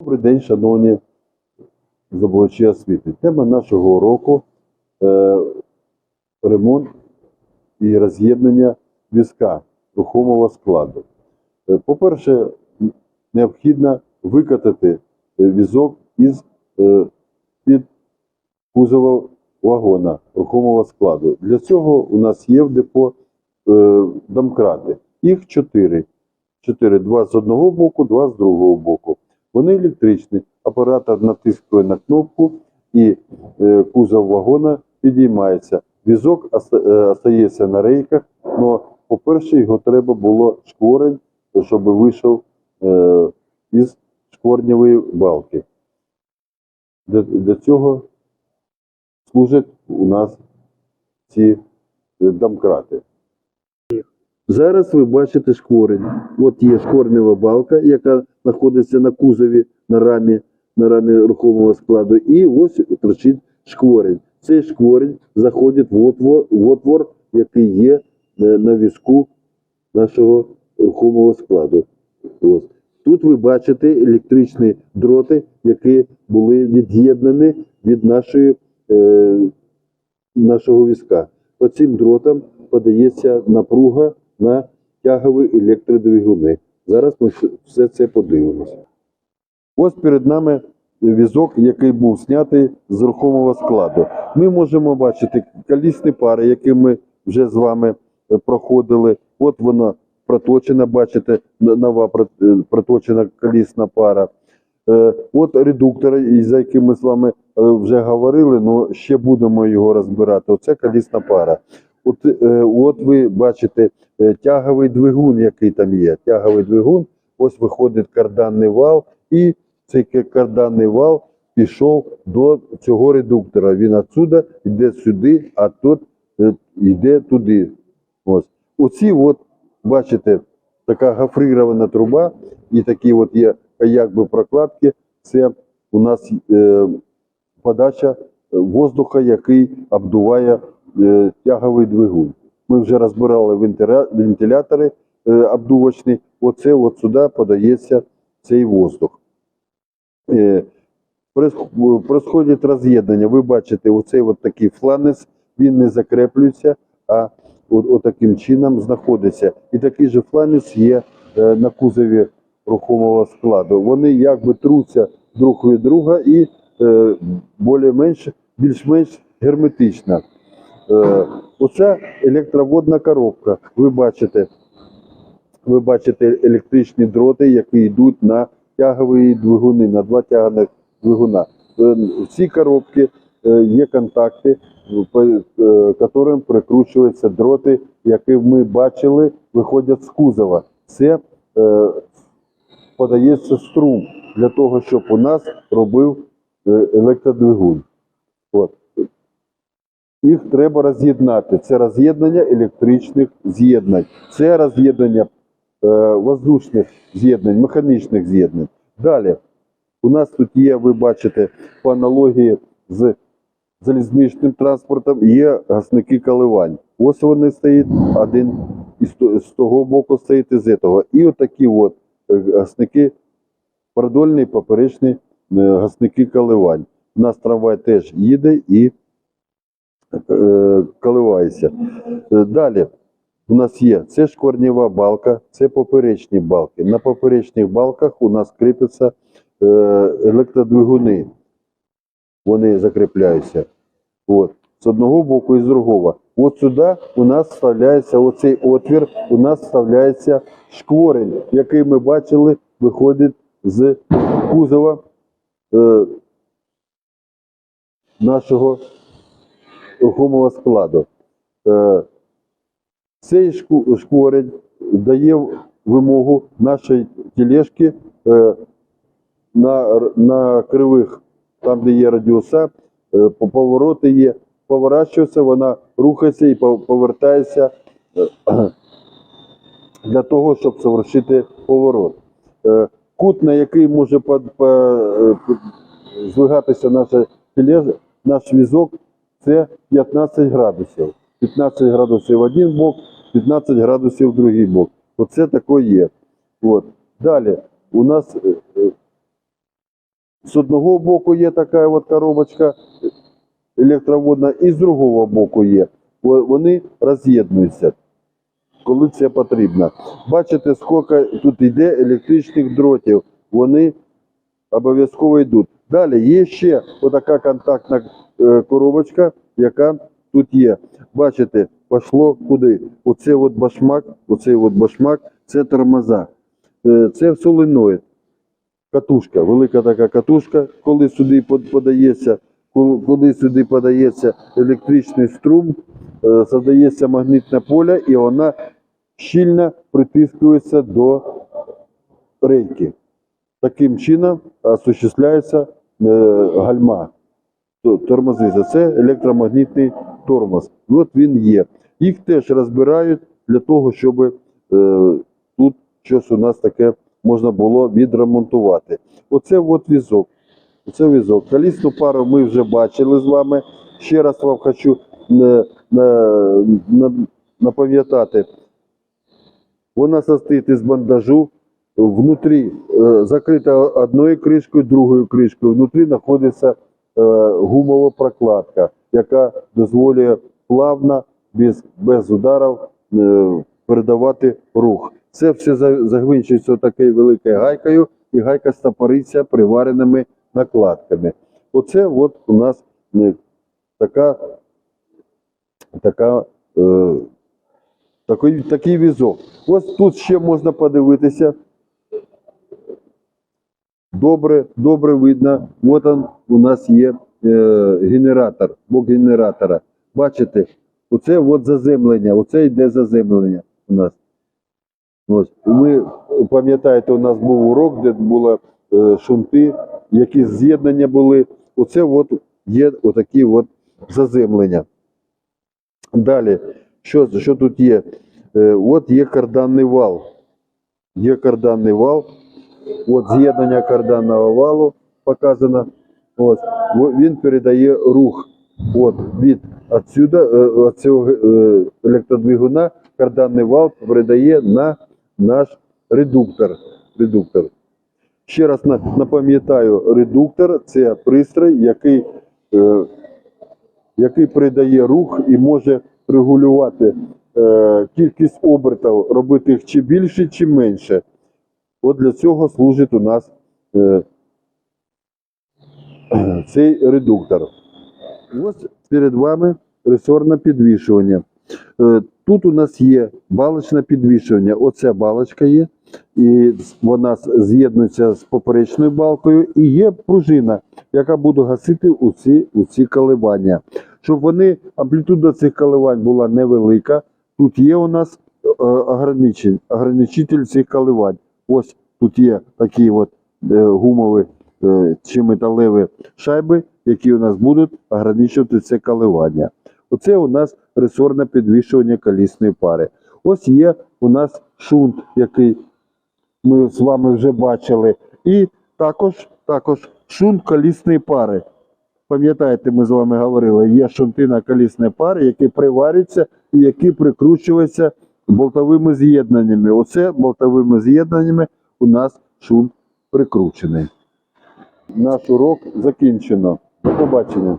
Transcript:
Добрий день, шановні здобувачі освіти. Тема нашого уроку е, ремонт і роз'єднання візка рухомого складу. Е, По-перше, необхідно викатати е, візок із е, під кузова вагона рухомого складу. Для цього у нас є в депо е, домкрати. Їх чотири. Чотири. Два з одного боку, два з другого боку. Вони електричні. Оператор натискує на кнопку і е, кузов вагона підіймається. Візок е, остається на рейках, але, по-перше, його треба було шкворень, щоб вийшов е, із шкворнєвої балки. Для, цього служать у нас ці домкрати. Зараз ви бачите шкворень. От є шкворнева балка, яка знаходиться на кузові, на рамі, на рамі рухомого складу, і ось торчить шкворень. Цей шкворень заходить в отвор, в отвор який є е, на візку нашого рухомого складу. Ось. Тут ви бачите електричні дроти, які були від'єднані від нашої, е, нашого візка. По цим дротам подається напруга на тягові електродвигуни. Зараз ми все це подивимося. Ось перед нами візок, який був знятий з рухомого складу. Ми можемо бачити колісні пари, які ми вже з вами е, проходили. От вона проточена, бачите, нова е, проточена колісна пара. Е, От редуктор, за яким ми з вами вже говорили, але ще будемо його розбирати. Оце колісна пара. От, е, от ви бачите е, тяговий двигун, який там є. Тяговий двигун, ось виходить карданний вал, і цей карданний вал пішов до цього редуктора. Він отсюда йде сюди, а тут е, йде туди. Ось. Оці, от, бачите, така гофрирована труба, і такі от є якби прокладки. Це у нас е, подача воздуха, який обдуває тяговий двигун. Ми вже розбирали вентилятори е, обдувочні. Оце от сюди подається цей воздух. Е, Происходить роз'єднання. Ви бачите, оцей от такий фланець, він не закріплюється, а от, таким чином знаходиться. І такий же фланець є е, на кузові рухомого складу. Вони якби труться друг від друга і е, більш-менш, більш-менш герметично. Е, оця електроводна коробка. Ви бачите, ви бачите електричні дроти, які йдуть на тягові двигуни, на два тяганих двигуна. Е, В цій коробці е, є контакти, яким прикручуються дроти, які ми бачили, виходять з кузова. Це подається струм для того, щоб у нас робив електродвигун. От. Їх треба роз'єднати. Це роз'єднання електричних з'єднань, це роз'єднання е, воздушних з'єднань, механічних з'єднань. Далі, у нас тут є, ви бачите, по аналогії з залізничним транспортом, є гасники коливань. Ось вони стоять, один з того боку стоїть і з того. І отакі от е, гасники, продольні, поперечні е, гасники коливань. У нас трамвай теж їде і коливається. Далі у нас є це шкварнєва балка, це поперечні балки. На поперечних балках у нас кріпляться е, електродвигуни. Вони закріпляються. От. З одного боку і з другого. От сюди у нас вставляється оцей отвір, у нас вставляється шкворень, який ми бачили, виходить з кузова е, нашого рухомого складу. Е, цей шкворень дає вимогу нашої тележки е, на, на кривих, там, де є радіуса, е, повороти є, поворачується, вона рухається і повертається для того, щоб завершити поворот. Кут, на який може по- по- е, п- здвигатися наша тележа, наш візок, це 15 градусів. 15 градусів один бок, 15 градусів другий бок. Оце таке є. От. Далі у нас е, е, З одного боку є така от коробочка електроводна, і з другого боку є. Вони роз'єднуються, коли це потрібно. Бачите, скільки тут йде електричних дротів. Вони обов'язково йдуть. Далі є ще отака контактна коробочка, яка тут є. Бачите, пішло куди? Оце от башмак, оцей от башмак, це тормоза. Е, Це соленоїд. Катушка, велика така катушка, коли сюди подається, коли сюди подається електричний струм, е, задається магнітне поле і вона щільно притискується до рейки. Таким чином осуществляється е, гальма. То- Тормозиться. Це електромагнітний тормоз. І От він є. Їх теж розбирають для того, щоб е, тут щось у нас таке можна було відремонтувати. Оце от візок. Оце візок. Колісну пару ми вже бачили з вами. Ще раз вам хочу е, на- напам'ятати. Вона состоїть із бандажу. Внутрі е, закрита одною кришкою, другою кришкою. Внутрі знаходиться е, гумова прокладка, яка дозволює плавно, без, без ударів е, передавати рух. Це все за- загвинчується такою великою гайкою, і гайка стопориться привареними накладками. Оце от у нас е, така, така, е, такий, такий візок. Ось тут ще можна подивитися. Добре, добре видно. От он у нас є е, генератор, бок генератора. Бачите, оце от заземлення, оце йде заземлення у нас. Ось. Ви пам'ятаєте, у нас був урок, де були е, шунти, які з'єднання були. Оце от є отакі от заземлення. Далі, що, що тут є? Е, от є карданний вал. Є карданний вал. От з'єднання карданного валу показано. Во- Він передає рух от, від отсюда, е, от цього е, електродвигуна, карданний вал передає на наш редуктор. редуктор. Ще раз напам'ятаю, редуктор це пристрій, який, е, який передає рух і може регулювати е, кількість обертів, робити їх чи більше, чи менше. От для цього служить у нас е, цей редуктор. Ось перед вами ресорне підвішування. Е, Тут у нас є балочне підвішування. Оця балочка є, і вона з'єднується з поперечною балкою, і є пружина, яка буде гасити у ці, у ці коливання. Щоб вони, амплітуда цих коливань була невелика, тут є у нас е, ограничитель цих коливань. Ось тут є такі от е, гумові е, чи металеві шайби, які у нас будуть ограничувати це коливання. Оце у нас ресорне підвішування колісної пари. Ось є у нас шунт, який ми з вами вже бачили. І також, також шунт колісної пари. Пам'ятаєте, ми з вами говорили, є шунти на колісної пари, які приварюються і які прикручуються болтовими з'єднаннями. Оце болтовими з'єднаннями у нас шум прикручений. Наш урок закінчено. До побачення.